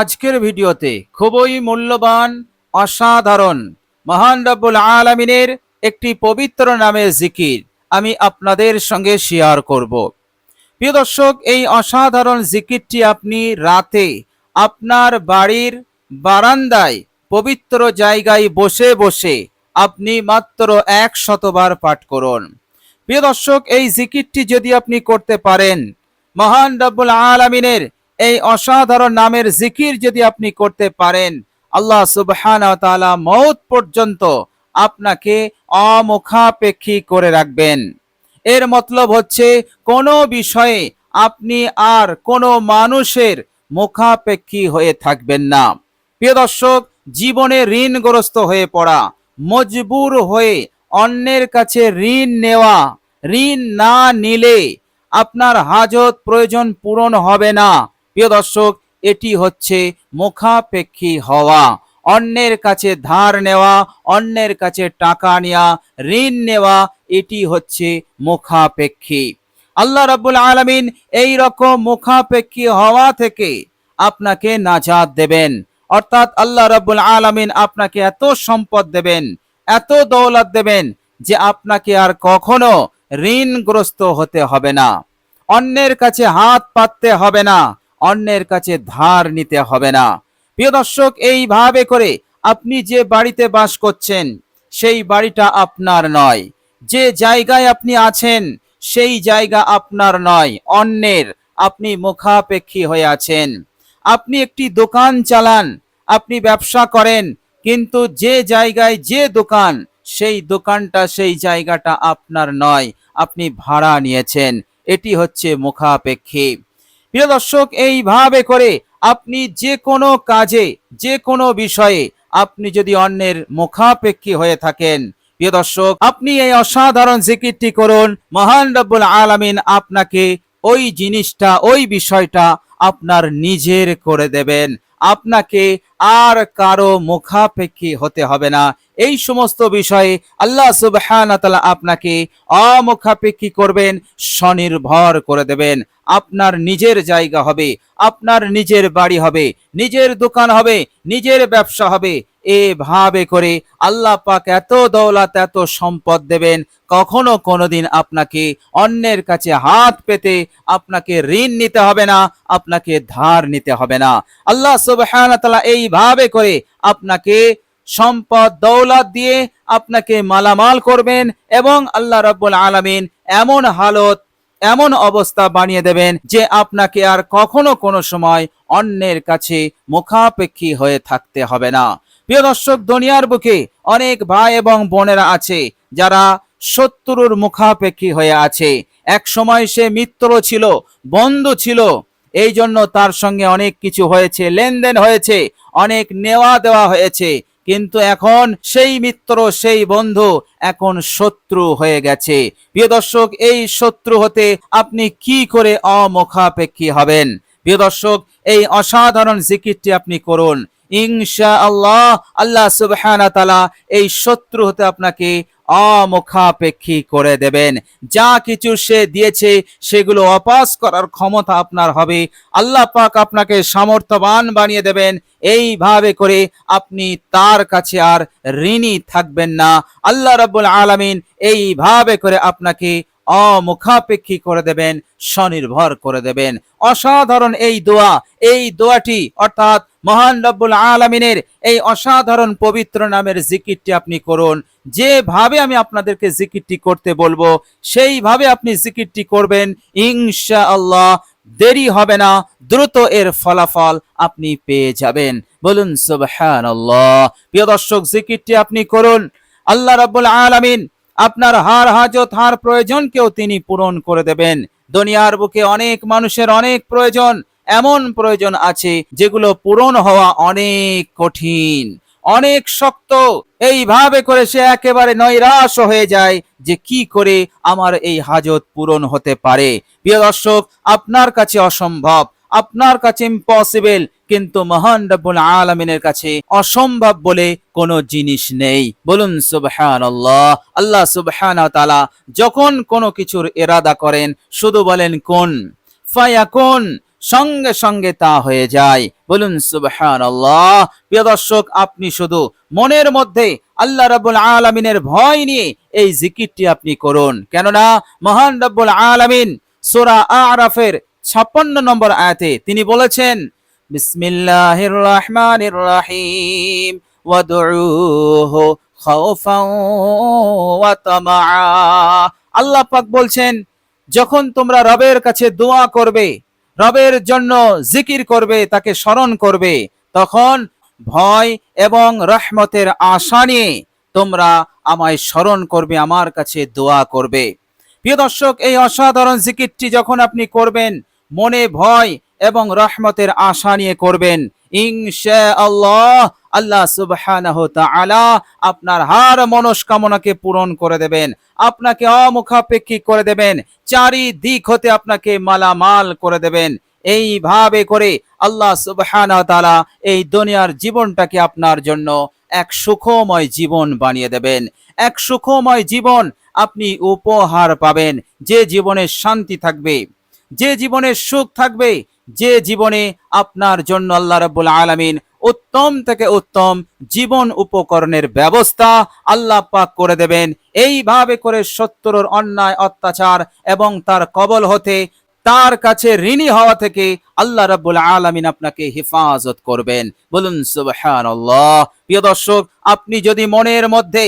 আজকের ভিডিওতে খুবই মূল্যবান, অসাধারণ, মহান রব্বুল আলমিনের একটি পবিত্র নামের জিকির আমি আপনাদের সঙ্গে শেয়ার করব। প্রিয় দর্শক, এই অসাধারণ জিকিরটি আপনি রাতে আপনার বাড়ির বারান্দায় পবিত্র জায়গায় বসে বসে আপনি মাত্র এক শতবার পাঠ করুন। প্রিয় দর্শক, এই জিকিরটি যদি আপনি করতে পারেন, মহান রব্বুল আলমিনের এই অসাধারণ নামের জিকির যদি আপনি করতে পারেন, আল্লাহ সুবহান তাআলা মৌত পর্যন্ত আপনাকে অমুখাপেক্ষী করে রাখবেন। এর মতলব হচ্ছে, কোনো বিষয়ে আপনি আর কোনো মানুষের মুখাপেক্ষী হয়ে থাকবেন না। প্রিয় দর্শক, জীবনে ঋণগ্রস্ত হয়ে পড়া, মজবুর হয়ে অন্যের কাছে ঋণ নেওয়া, ঋণ না নিলে আপনার হাজত প্রয়োজন পূরণ হবে না। প্রিয় দর্শক, এটি হচ্ছে মুখাপেক্ষী হওয়া। অন্যের কাছে ধার নেওয়া, অন্যের কাছে টাকা নেওয়া, ঋণ নেওয়া, এটি হচ্ছে মুখাপেক্ষী। আল্লাহ রাব্বুল আলামিন এই রকম মুখাপেক্ষী হওয়া থেকে আপনাকে নাজাদ দেবেন। অর্থাৎ আল্লাহ রাব্বুল আলামিন আপনাকে এত সম্পদ দেবেন, এত দৌলত দেবেন যে আপনাকে আর কখনো ঋণগ্রস্ত হতে হবে না। অন্যের কাছে হাত পাততে হবে না। অন্যের কাছে ধার নিতে হবে না। প্রিয় দর্শক, এইভাবে করে আপনি যে বাড়িতে বাস করছেন, সেই বাড়িটা আপনার নয়। যে জায়গায় আপনি আছেন, সেই জায়গা আপনার নয়। অন্যের আপনি মুখাপেক্ষী হয়ে আছেন। আপনি একটি দোকান চালান, আপনি ব্যবসা করেন, কিন্তু যে জায়গায় যে দোকান, সেই দোকানটা, সেই জায়গাটা আপনার নয়। আপনি ভাড়া নিয়েছেন। এটি হচ্ছে মুখাপেক্ষী। প্রিয় দর্শক, এইভাবে করে আপনি যে কোনো কাজে, যে কোনো বিষয়ে আপনি যদি অন্যের মুখাপেক্ষী হয়ে থাকেন, প্রিয় দর্শক, আপনি এই অসাধারণ জিকিরটি করুন, মহান রব্বুল আলামিন আপনাকে ওই জিনিসটা, ওই বিষয়টা আপনার নিজের করে দেবেন। আপনাকে আর কারও মুখাপেক্ষী হতে হবে না। এই সমস্ত বিষয়ে আল্লাহ সুবহান আপনাকে অমুখাপেক্ষী করবেন, স্বনির্ভর করে দেবেন। আপনার নিজের জায়গা হবে, আপনার নিজের বাড়ি হবে, নিজের দোকান হবে, নিজের ব্যবসা হবে এভাবে করে আল্লাহ পাক এত দৌলত, এত সম্পদ দেবেন, কখনো কোনোদিন আপনাকে অন্যের কাছে হাত পেতে আপনাকে ঋণ নিতে হবে না, আপনাকে ধার নিতে হবে না। আল্লাহ সুবহান এইভাবে করে আপনাকে সম্পদ, দৌলত দিয়ে আপনাকে মালামাল করবেন এবং আল্লাহ রাব্বুল আলামিন এমন হালত, এমন অবস্থা বানিয়ে দেবেন যে আপনাকে আর কখনো কোনো সময় অন্যের কাছে মুখাপেক্ষী হয়ে থাকতে হবে না। প্রিয় দর্শক, দুনিয়ার বুকে অনেক ভাই এবং বোনেরা আছে যারা শত্রুর মুখাপেক্ষী হয়ে আছে। এক সময় সে মিত্র ছিল, বন্ধু ছিল, এই জন্য তার সঙ্গে অনেক কিছু হয়েছে, লেনদেন হয়েছে, অনেক নেওয়া দেওয়া হয়েছে, কিন্তু এখন সেই মিত্র, সেই বন্ধু এখন শত্রু হয়ে গেছে। প্রিয় দর্শক, এই শত্রু হতে আপনি কি করে অমুখাপেক্ষী হবেন? প্রিয় দর্শক, এই অসাধারণ জিকিরটি আপনি করুন। ইনশা আল্লাহ আল্লাহ সুবহান তালা এই শত্রু হতে আপনাকে অমুখাপেক্ষী করে দেবেন। যা কিছু সে দিয়েছে সেগুলো অপাস করার ক্ষমতা আপনার হবে। আল্লাহ পাক আপনাকে সামর্থ্যবান বানিয়ে দেবেন। এইভাবে করে আপনি তার কাছে আর ঋণী থাকবেন না। আল্লাহ রাব্বুল আলামিন এইভাবে করে আপনাকে অমুখাপেক্ষী করে দেবেন, স্বনির্ভর করে দেবেন। অসাধারণ এই দোয়া, এই দোয়াটি অর্থাৎ মহান রব্বুল আলমিনের এই অসাধারণ পবিত্র নামের জিকিরটি আপনি করুন। যেভাবে আমি আপনাদেরকে জিকিরটি করতে বলব, সেইভাবে আপনি জিকিরটি করবেন। ইনশা আল্লাহ দেরি হবে না, দ্রুত এর ফলাফল আপনি পেয়ে যাবেন। বলুন সুবহান প্রিয় দর্শক, জিকিরটি আপনি করুন। আল্লাহ রাব্বুল আলামিন আপনার হার হাজত, হার প্রয়োজনকেও তিনি পূরণ করে দেবেন। দুনিয়ার বুকে অনেক মানুষের অনেক প্রয়োজন, এমন প্রয়োজন আছে যেগুলো পূরণ হওয়া অনেক কঠিন, অনেক শক্ত। এইভাবে করে সে একেবারে নৈরাশ হয়ে যায় যে কি করে আমার এই হাজত পূরণ হতে পারে। প্রিয় দর্শক, আপনার কাছে অসম্ভব। আপনার কাছে ইম্পসিবল কিন্তু মহান রব্বুল আলমিনের কাছে অসম্ভব বলে কোনো জিনিস নেই। বলুন সুবহান আল্লাহ আল্লাহ সুবহান তালা যখন কোনো কিছুর এরাদা করেন, শুধু বলেন, কোন? ফায়া কোন সঙ্গে সঙ্গে তা হয়ে যায়। বলুন সুবহান আল্লাহ প্রিয় দর্শক, আপনি শুধু মনের মধ্যে আল্লাহ রাব্বুল আলামিনের ভয় নিয়ে এই জিকিরটি আপনি করুন। কেননা, মহান রাব্বুল আলামিন সূরা আরাফের ছাপ্পান্ন নম্বর আয়াতে তিনি বলেছেন বিসমিল্লাহির রহমানির রহিম ওয়াদউহু তামআ। আল্লাহ পাক বলছেন, যখন তোমরা রবের কাছে দোয়া করবে, রবের জন্য জিকির করবে, তাকে স্মরণ করবে, তখন ভয় এবং রহমতের আশা নিয়ে তোমরা আমায় স্মরণ করবে, আমার কাছে দোয়া করবে। প্রিয় দর্শক, এই অসাধারণ জিকিরটি যখন আপনি করবেন মনে ভয় এবং রহমতের আশা নিয়ে করবেন। ইনশা আল্লাহ আল্লাহ সুবহানাহু তাআলা আপনার হার মনস্কামনাকে পূরণ করে দেবেন। আপনাকে অমুখাপেক্ষী করে দেবেন। চারিদিক হতে আপনাকে মালামাল করে দেবেন। এইভাবে করে আল্লাহ সুবহানাহু তাআলা এই দুনিয়ার জীবনটাকে আপনার জন্য এক সুখময় জীবন বানিয়ে দেবেন। এক সুখময় জীবন আপনি উপহার পাবেন। যে জীবনে শান্তি থাকবে যে জীবনে সুখ থাকবে, যে জীবনে আপনার জন্য আল্লাহ রাব্বুল আলামিন উত্তম থেকে উত্তম জীবন উপকরণের ব্যবস্থা আল্লাহ পাক করে দেবেন। এইভাবে করে সত্তরের অন্যায়, অত্যাচার এবং তার কবল হতে, তার কাছে ঋণী হওয়া থেকে আল্লাহ রাব্বুল আলামিন আপনাকে হেফাজত করবেন। বলুন, সুবহানাল্লাহ। প্রিয় দর্শক, আপনি যদি মনের মধ্যে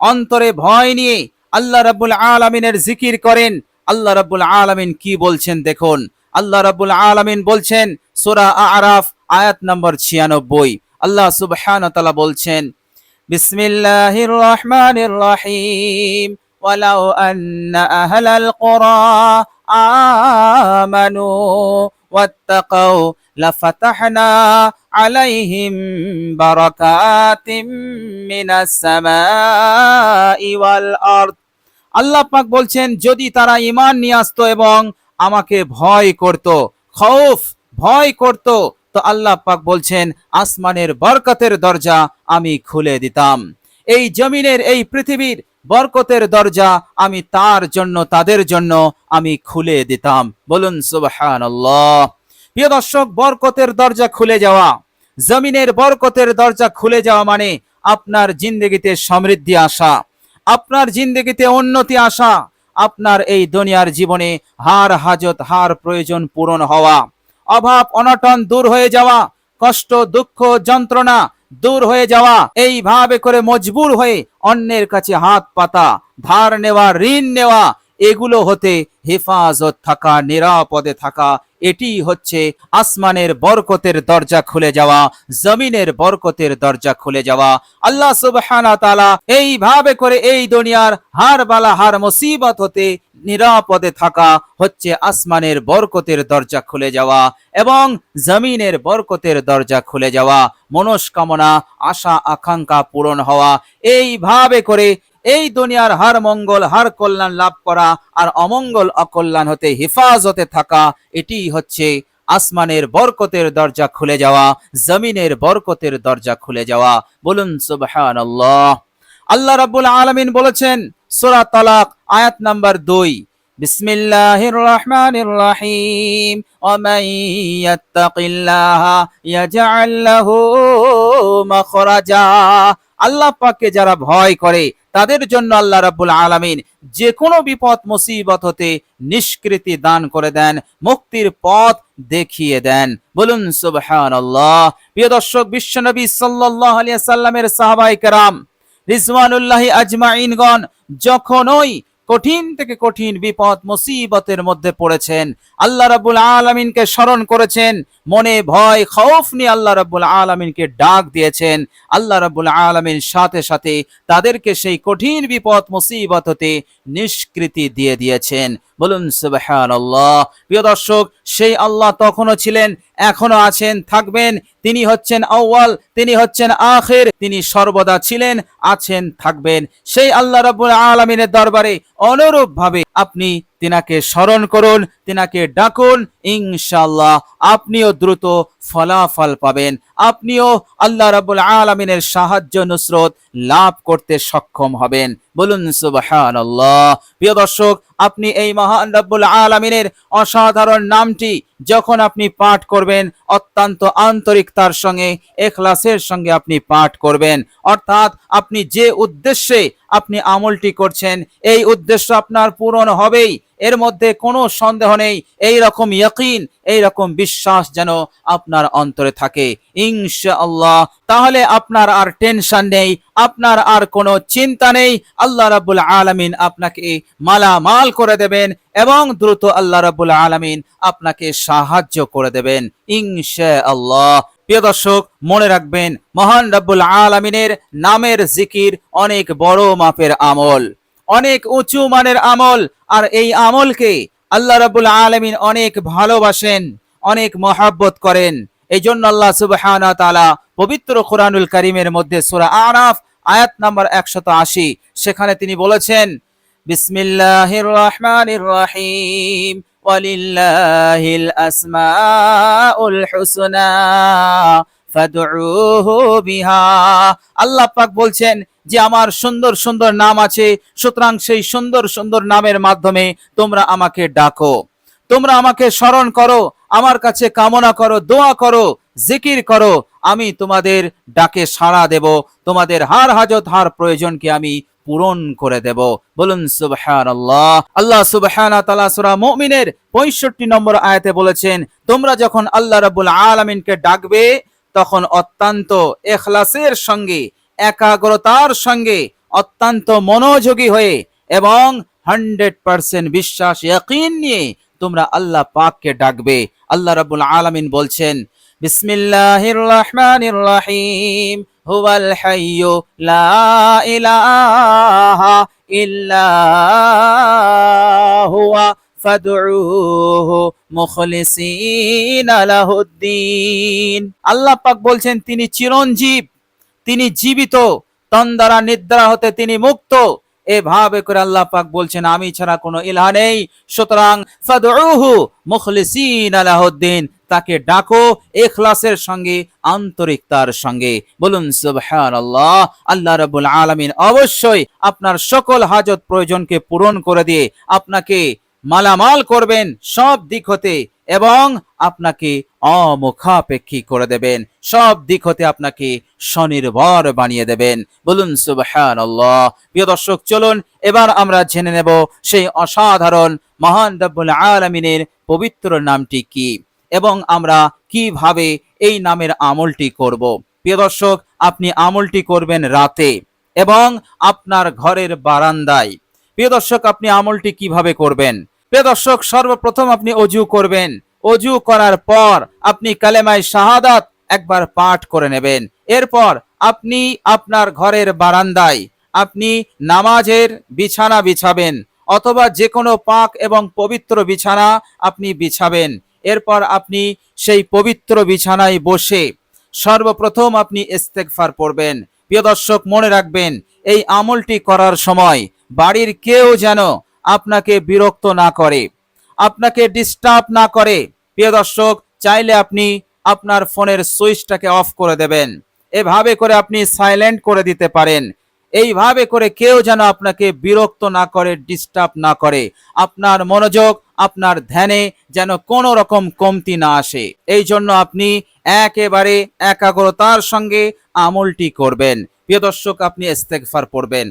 অন্তরে ভয় নিয়ে আল্লাহ রাব্বুল আলামিনের জিকির করেন আল্লাহ রাব্বুল আলামিন কি বলছেন দেখুন আল্লাহ রাব্বুল আলামিন বলছেন সূরা আরাফ আয়াত নম্বর 96 আল্লাহ সুবহানাহু তাআলা বলছেন বিসমিল্লাহির রহমানির রহিম ولو أن أهل القرى آمنوا واتقوا لفتحنا عليهم بركات من السماء والأرض আল্লাহ পাক বলছেন, যদি তারা ঈমান নিয়ে আসতো এবং আমাকে ভয় করত, খৌফ, ভয় করত, তো আল্লাহ পাক বলছেন, আসমানের বরকতের দরজা আমি খুলে দিতাম। এই জমিনের, এই পৃথিবীর বরকতের দরজা আমি তার জন্য, তাদের জন্য আমি খুলে দিতাম। বলুন, সুবহানাল্লাহ। প্রিয় দর্শক, বরকতের দরজা খুলে যাওয়া, জমিনের বরকতের দরজা খুলে যাওয়া মানে আপনার জিন্দগিতে সমৃদ্ধি আসা। আপনার জিন্দগিতে উন্নতি আসা, আপনার এই দুনিয়ার জীবনে হার হাজত, হার প্রয়োজন পূরণ হওয়া। অভাব, অনটন দূর হয়ে যাওয়া, কষ্ট, দুঃখ, যন্ত্রণা দূর হয়ে যাওয়া, এইভাবে করে মজবুর হয়ে অন্যের কাছে হাত পাতা, ধার নেওয়া, ঋণ নেওয়া এগুলো হতে হেফাজত থাকা, নিরাপদে থাকা, এটি হচ্ছে আসমানের বরকতের দরজা খুলে যাওয়া, জমিনের বরকতের দরজা খুলে যাওয়া। আল্লাহ তাআলা এইভাবে করে এই দুনিয়ার হার বালা, হার মুসিবত হতে নিরাপদে থাকা হচ্ছে আসমানের বরকতের দরজা খুলে যাওয়া এবং জমিনের বরকতের দরজা খুলে যাওয়া। মনস্কামনা, আশা, আকাঙ্ক্ষা পূরণ হওয়া। এইভাবে করে এই দুনিয়ার হার মঙ্গল, হার কল্যাণ লাভ করা আর অমঙ্গল, অকল্যাণ হতে হেফাজতে থাকা, এটি হচ্ছে আসমানের বরকতের দরজা খুলে যাওয়া, জমিনের বরকতের দরজা খুলে যাওয়া। বলুন, সুবহানাল্লাহ। আল্লাহ রাব্বুল আলামিন বলেছেন, সূরা তালাক, আয়াত নাম্বার দুই। ইয়াজআল লাহু মাখরাজা। আল্লাহ পাককে যারা ভয় করে, তাদের জন্য আল্লাহ রাব্বুল আলামিন যে কোনো বিপদ, মুসিবত হতে নিষ্কৃতি দান করে দেন, মুক্তির পথ দেখিয়ে দেন। বলুন, সুবহানাল্লাহ। প্রিয় দর্শক বিশ্বনবী সাল্লাল্লাহু আলাইহি সাল্লামের সাহাবায়ে কেরাম রিজওয়ানুল্লাহি আজমাইনগণ যখনই কঠিন থেকে কঠিন বিপদ, মুসিবতের মধ্যে পড়েছেন। আল্লাহ রাব্বুল আলামিনকে স্মরণ করেছেন। মনে ভয়, খৌফ নিয়ে আল্লাহ রাব্বুল আলামিনকে ডাক দিয়েছেন। আল্লাহ রাব্বুল আলামিন সাথে সাথে তাদেরকে সেই কঠিন বিপদ, মুসিবত হতে নিষ্কৃতি দিয়ে দিয়েছেন। বলুন সুবহানাল্লাহ। প্রিয় দর্শক, সেই আল্লাহ তখনও ছিলেন এখনও আছেন, থাকবেন। তিনি হচ্ছেন আউয়াল, তিনি হচ্ছেন আখের, তিনি সর্বদা ছিলেন, আছেন, থাকবেন। সেই আল্লাহ রাব্বুল আলমিনের দরবারে অনুরূপ ভাবে আপনি তিনাকে স্মরণ করুন, তিনাকে ডাকুন ইনশাল্লাহ আপনিও দ্রুত ফলাফল পাবেন। আপনিও আল্লাহ রাব্বুল আলামিনের সাহায্য নুসরত লাভ করতে সক্ষম হবেন। বলুন সুবহানাল্লাহ। প্রিয় দর্শক, আপনি এই মহান রাব্বুল আলামিনের অসাধারণ নামটি যখন আপনি পাঠ করবেন, অত্যন্ত আন্তরিকতার সঙ্গে, এখলাসের সঙ্গে আপনি পাঠ করবেন। অর্থাৎ আপনি যে উদ্দেশ্যে আপনি আমলটি করছেন, এই উদ্দেশ্য আপনার পূরণ হবেই। এর মধ্যে কোনো সন্দেহ নেই। এই রকম ইয়কিন এই রকম বিশ্বাস যেন আপনার অন্তরে থাকে। ইনশাআল্লাহ, তাহলে আপনার আর টেনশন নেই, আপনার আর কোনো চিন্তা নেই। আল্লাহ রাব্বুল আলামিন আপনাকে মালামাল করে দেবেন এবং দ্রুত আল্লাহ রাব্বুল আলামিন আপনাকে সাহায্য করে দেবেন। ইনশাআল্লাহ। প্রিয় দর্শক, মনে রাখবেন, মহান রাব্বুল আলামিনের নামের জিকির অনেক বড় মাপের আমল। অনেক উঁচু মানের আমল, আর এই আমলকে আল্লাহ রাব্বুল আলামিন অনেক ভালোবাসেন, অনেক মহাব্বত করেন। এই জন্য আল্লাহ সুবহানাহু ওয়া পবিত্র কোরআনুল করিমের মধ্যে সূরা আরাফ, আয়াত নাম্বার 180 সেখানে তিনি বলেছেন, বিসমিল্লাহির রহমানির রহিম, ওয়ালিল্লাহিল আসমাউল হুসনা। আল্লাহ পাক বলছেন যে আমার সুন্দর সুন্দর নাম আছে, সুতরাং সেই সুন্দর সুন্দর নামের মাধ্যমে তোমরা আমাকে ডাকো। তোমরা আমাকে স্মরণ করো, আমার কাছে কামনা করো, দোয়া করো, জিকির করো, আমি তোমাদের ডাকে সাড়া দেব। তোমাদের হার হাজত হার প্রয়োজনকে আমি পূরণ করে দেব। বলুন, সুবহানাল্লাহ। আল্লাহ সুবহানাহু তাআলা সূরা মুমিনের 65 নম্বর আয়াতে বলেছেন, তোমরা যখন আল্লাহ রাব্বুল আলামিনকে ডাকবে তখন অত্যন্ত এখলাসের সঙ্গে, একাগ্রতার সঙ্গে, অত্যন্ত মনোযোগী হয়ে এবং হান্ড্রেড পার্সেন্ট বিশ্বাস, ইয়াকিন নিয়ে তোমরা আল্লাহ পাককে ডাকবে। আল্লাহ রাব্বুল আলামিন বলছেন, বিসমিল্লাহির রহমানির রহিম, হুয়াল হাইয়্যু লা ইলাহা ইল্লা হুয়া। আল্লাহ পাক বলছেন, তিনি চিরঞ্জীব, তিনি জীবিত, তন দ্বারা নিদ্রা হতে তিনি মুক্ত। এভাবে করে আল্লাহ পাক বলছেন, আমি ছাড়া কোনো ইলাহ নেই। সুতরাং ফাদউহু মুখলিসিন আলাহুদ্দিন তাকে ডাকো এখলাসের সঙ্গে, আন্তরিকতার সঙ্গে। বলুন, সুবহানাল্লাহ, আল্লাহ রাব্বুল আলামিন অবশ্যই আপনার সকল হাজত প্রয়োজনকে পূরণ করে দিয়ে আপনাকে মালামাল করবেন সব দিক হতে এবং আপনাকে অমুখাপেক্ষী করে দেবেন। সব দিক হতে আপনাকে স্বনির্ভর বানিয়ে দেবেন। বলুন, সুবহানাল্লাহ। প্রিয় দর্শক, চলুন, এবার আমরা জেনে নেব সেই অসাধারণ, মহান রব্বুল আলামিনের পবিত্র নামটি কি এবং আমরা কীভাবে এই নামের আমলটি করব। প্রিয় দর্শক, আপনি আমলটি করবেন রাতে এবং আপনার ঘরের বারান্দায়। প্রিয় দর্শক, আপনি আমলটি কীভাবে করবেন? প্রিয় দর্শক, সর্বপ্রথম আপনি অজু করবেন। অজু করার পর আপনি কালেমায় শাহাদাত একবার পাঠ করে নেবেন। এরপর আপনি আপনার ঘরের বারান্দায় আপনি নামাজের বিছানা বিছাবেন অথবা যে কোনো পাক এবং পবিত্র বিছানা আপনি বিছাবেন। এরপর আপনি সেই পবিত্র বিছানায় বসে সর্বপ্রথম আপনি ইস্তেগফার পড়বেন। প্রিয় দর্শক, মনে রাখবেন, এই আমলটি করার সময় বাড়ির কেউ যেন আপনাকে বিরক্ত না করে, আপনাকে ডিস্টার্ব না করে, প্রিয় দর্শক, চাইলে আপনি আপনার ফোনের সুইচটাকে অফ করে দেবেন। এভাবে করে আপনি সাইলেন্ট করে দিতে পারেন। এইভাবে করে কেউ যেন আপনাকে বিরক্ত না করে ডিস্টার্ব না করে, আপনার মনোযোগ, আপনার ধ্যানে যেন কোনো রকম কমতি না আসে। এই জন্য আপনি একেবারে একাগ্রতার সঙ্গে আমলটি করবেন। প্রিয় দর্শক, আপনি ইস্তেগফার পড়বেন।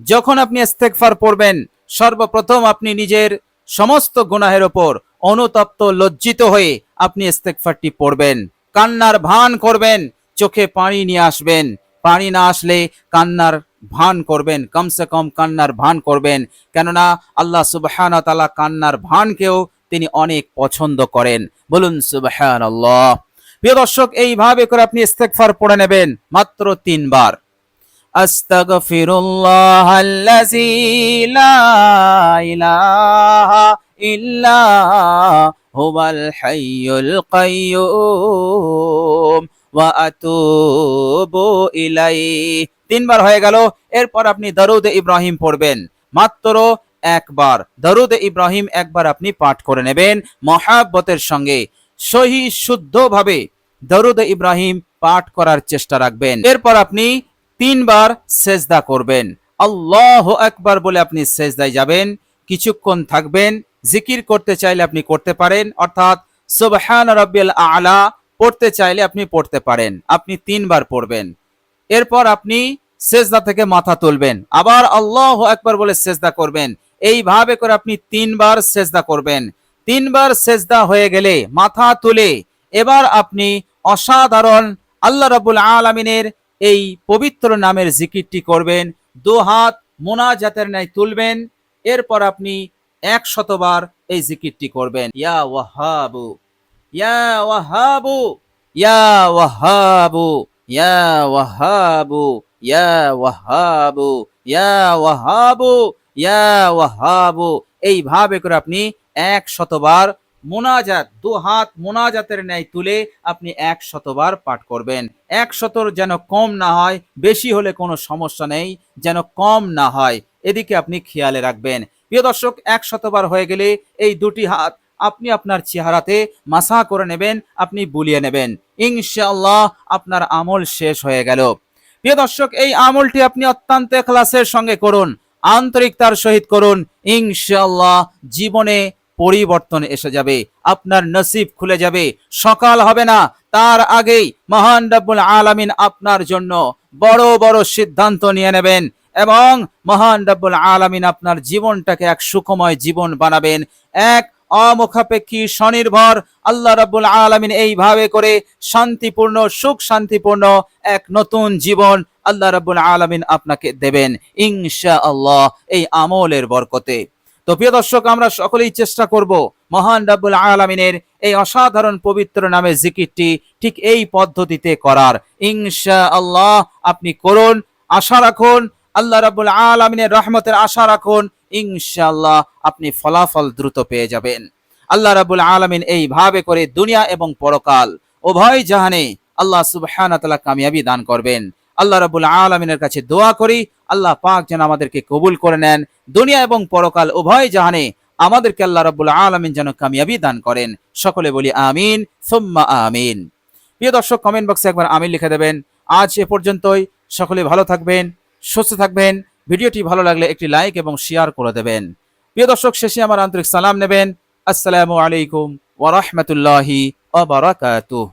যখন আপনি ইস্তেগফার পড়বেন, সর্বপ্রথম আপনি নিজের সমস্ত গুনাহের ওপর অনুতপ্ত, লজ্জিত হয়ে আপনি ইস্তেগফারটি পড়বেন। কান্নার ভান করবেন, চোখে পানি নিয়ে আসবেন। পানি না আসলে কান্নার ভান করবেন, কমসে কম কান্নার ভান করবেন। কেননা আল্লাহ সুবহান তালা কান্নার ভানকেও তিনি অনেক পছন্দ করেন। বলুন সুবহান প্রিয় দর্শক, এইভাবে করে আপনি ইস্তেগফার পড়ে নেবেন মাত্র তিনবার। আস্তাগফিরুল্লাহ আল্লাযী লা ইলাহা ইল্লা হুয়াল হাইয়ুল কাইয়্যুম ওয়া আতুবু ইলাইহি। তিনবার হয়ে গেল, এরপর আপনি দরুদ ইব্রাহিম পড়বেন। মাত্র একবার, দরুদ ইব্রাহিম একবার আপনি পাঠ করে নেবেন মহাব্বতের সঙ্গে। সহি শুদ্ধভাবে দরুদ ইব্রাহিম পাঠ করার চেষ্টা রাখবেন। এরপর আপনি তিনবার সেজদা করবেন। আল্লাহ একবার বলে আপনি সেজদায় যাবেন, কিছুক্ষণ থাকবেন, জিকির করতে চাইলে আপনি করতে পারেন, অর্থাৎ সুবহান রাব্বিল আলা পড়তে চাইলে আপনি পড়তে পারেন, আপনি তিনবার পড়বেন। এরপর আপনি সেজদা থেকে মাথা তুলবেন, আবার আল্লাহ একবার বলে সেজদা করবেন, এইভাবে করে আপনি তিনবার সেজদা করবেন। তিনবার সেজদা হয়ে গেলে মাথা তুলে এবার আপনি অসাধারণ আল্লাহ রাবুল আলমিনের এই পবিত্র নামের জিকিরটি করবেন হাত মোনাজাতের ন্যায় তুলবেন, এরপর আপনি এক শতবার এই জিকিরটি করবেন। ইয়া ওয়াহাবু ইয়া ওয়াহাবু ইয়া ওয়াহাবু ইয়া ওয়াহাবু ইয়া ওয়াহাবু ইয়া ওয়াহাবু ইয়া ওয়াহাবু। এইভাবে করে আপনি এক শতবার মোনাজাত, দু হাত মোনাজাতের ন্যায় তুলে আপনি এক শতবার পাঠ করবেন। এক শতর যেন কম না হয়, বেশি হলে কোনো সমস্যা নেই, যেন কম না হয়। এদিকে আপনি খেয়ালে রাখবেন। প্রিয় দর্শক, এক শতবার হয়ে গেলে এই দুটি হাত আপনি আপনার চেহারাতে মাসা করে নেবেন, আপনি বুলিয়ে নেবেন। ইনশাআল্লাহ আপনার আমল শেষ হয়ে গেল। প্রিয় দর্শক, এই আমলটি আপনি অত্যন্ত ক্লাসের সঙ্গে করুন, আন্তরিকতার সহিত করুন, ইনশাআল্লাহ জীবনে পরিবর্তন এসে যাবে, আপনার নসিব খুলে যাবে, সকাল হবে না তার আগেই মহান রব্বুল আলামিন আপনার জন্য বড় বড় সিদ্ধান্ত নিয়ে নেবেন এবং মহান রব্বুল আলামিন আপনার জীবনটাকে এক সুখময় জীবন বানাবেন, এক অমুখাপেক্ষী স্বনির্ভর। আল্লাহ রাব্বুল আলামিন এইভাবে করে শান্তিপূর্ণ সুখ শান্তিপূর্ণ এক নতুন জীবন আল্লাহ রাব্বুল আলামিন আপনাকে দেবেন। ইনশা আল্লাহ এই আমলের বরকতে। তো প্রিয় দর্শক, আমরা সকলেই চেষ্টা করব মহান রাব্বুল আলামিনের এই অসাধারণ পবিত্র নামে জিকিরটি ঠিক এই পদ্ধতিতে করার। ইনশা আল্লাহ আপনি করুন, আশা রাখুন, আল্লাহ রাব্বুল আলামিনের রহমতের আশা রাখুন, ইনশাআল্লাহ আপনি ফলাফল দ্রুত পেয়ে যাবেন। আল্লাহ রাব্বুল আলামিন এইভাবে করে দুনিয়া এবং পরকাল উভয় জাহানে আল্লাহ সুবহানাহু ওয়া তাআলা কামিয়াবি দান করবেন। আল্লাহ রাব্বুল আলামিনের কাছে দোয়া করি আল্লাহ পাক যেন আমাদেরকে কবুল করে নেন। দুনিয়া এবং পরকাল উভয় জাহানে আমাদেরকে আল্লাহ রাব্বুল আলামিন যেন কামিয়াবি দান করেন। সকলে বলি আমিন, সুম্মা আমিন। প্রিয় দর্শক কমেন্ট বক্সে একবার আমিন লিখে দেবেন। আজ এ পর্যন্তই। সকলে ভালো থাকবেন, সুস্থ থাকবেন। ভিডিওটি ভালো লাগলে একটি লাইক এবং শেয়ার করে দেবেন। প্রিয় দর্শক, শেষে আমার আন্তরিক সালাম নেবেন। আসসালামু আলাইকুম ওয়া রাহমাতুল্লাহি ওয়া বারাকাতুহু।